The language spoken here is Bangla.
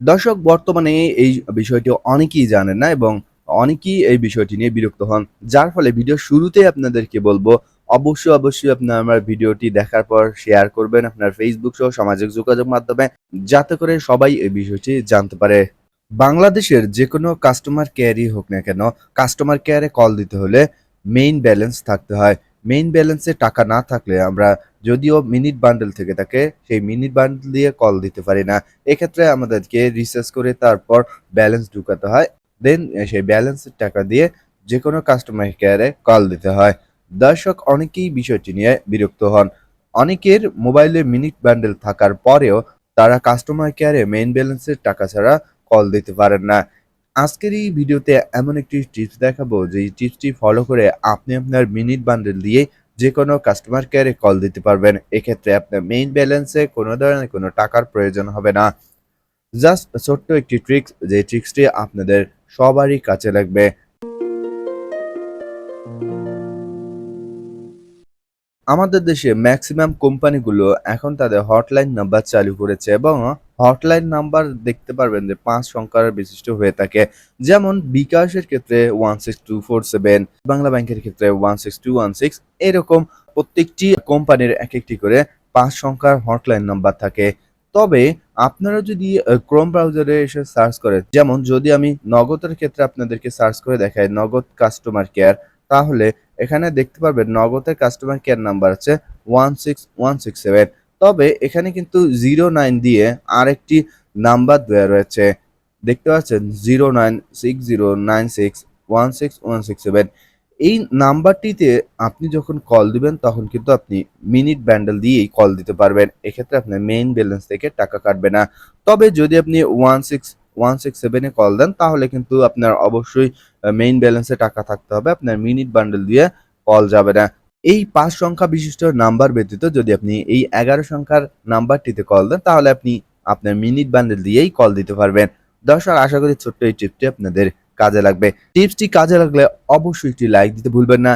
দর্শক, বর্তমানে এই বিষয়টি অনেকেই জানেন না এবং অনেকেই এই বিষয়টি নিয়ে বিরক্ত হন। যার ফলে ভিডিও শুরুতেই আপনাদেরকে বলব, অবশ্যই অবশ্যই আপনার আমার ভিডিওটি দেখার পর শেয়ার করবেন আপনার ফেসবুক সহ সামাজিক যোগাযোগ মাধ্যমে, যাতে করে সবাই এই বিষয়টি জানতে পারে। বাংলাদেশের যে কোনো কাস্টমার কেয়ারই হোক না কেন কাস্টমার কেয়ারে কল দিতে হলে মেইন ব্যালেন্স থাকতে হয়। মেইন ব্যালেন্সে টাকা না থাকলে আমরা যদিও মিনিট বান্ডেল থেকে থাকে, সেই মিনিট বান্ডেল দিয়ে কল দিতে পারি না। এক্ষেত্রে আমাদেরকে রিসার্চ করে তারপর ব্যালেন্স ঢুকাতে হয়। দেন সেই ব্যালেন্সের টাকা দিয়ে যে কোনো কাস্টমার কেয়ারে কল দিতে হয়। দর্শক, অনেকেই বিষয়টি নিয়ে বিরক্ত হন। অনেকের মোবাইলে মিনিট বান্ডেল থাকার পরেও তারা কাস্টমার কেয়ারে মেইন ব্যালেন্সের টাকা ছাড়া কল দিতে পারেন না। আজকের এই ভিডিওতে এমন একটি টিপস দেখাবো, যে টিপসটি ফলো করে আপনি আপনার মিনিট বান্ডেল দিয়ে যে কোনো কাস্টমার কেয়ারে কল দিতে পারবেন। এক্ষেত্রে আপনার মেইন ব্যালেন্সে কোনো ধরনের কোনো টাকার প্রয়োজন হবে না। জাস্ট ছোট্ট একটি ট্রিক্স যে ট্রিক্সটি আপনাদের সবারই কাছে লাগবে। আমাদের দেশে ম্যাক্সিমাম কোম্পানিগুলো এখন তাদের হটলাইন নাম্বার চালু করেছে এবং হটলাইন নাম্বার দেখতে পারবেন যে পাঁচ সংখ্যার বিশিষ্ট হয়ে থাকে। যেমন বিকাশের ক্ষেত্রে one six two four seven Bangla ব্যাংকের ক্ষেত্রে one six two one six এরকম প্রত্যেকটি কোম্পানির এক একটি করে পাঁচ সংখ্যার হটলাইন নাম্বার থাকে। তবে আপনারা যদি ক্রোম ব্রাউজারে এসে সার্চ করেন, যেমন যদি আমি নগদের ক্ষেত্রে আপনাদেরকে সার্চ করে দেখাই, নগদ কাস্টমার কেয়ার তাহলে এখানে দেখতে পারবেন নগদের কাস্টমার কেয়ার নাম্বার আছে one six one six seven তবে এখানে কিন্তু জিরো নাইন দিয়ে আরেকটি নাম্বার দেওয়া রয়েছে। দেখতে পাচ্ছেন, zero nine six zero nine six one six one six seven. এই নাম্বারটিতে আপনি যখন কল দিবেন, তখন কিন্তু আপনি মিনিট ব্যান্ডেল দিয়েই কল দিতে পারবেন। এক্ষেত্রে আপনার মেইন ব্যালেন্স থেকে টাকা কাটবে না। তবে যদি আপনি ওয়ান সিক্স ওয়ান সিক্স সেভেনে কল দেন, তাহলে কিন্তু আপনার অবশ্যই মেইন ব্যালেন্সে টাকা থাকতে হবে। আপনার মিনিট বান্ডেল দিয়ে কল যাবে না। এই পাঁচ সংখ্যা বিশিষ্ট নাম্বার ব্যতীত যদি আপনি এই এগারো সংখ্যার নাম্বারটিতে কল দেন, তাহলে আপনি আপনার মিনিট বান্ডেল দিয়েই কল দিতে পারবেন। দর্শক, আশা করি ছোট্ট এই টিপটি আপনাদের কাজে লাগবে। টিপসটি কাজে লাগলে অবশ্যই একটি লাইক দিতে ভুলবেন না।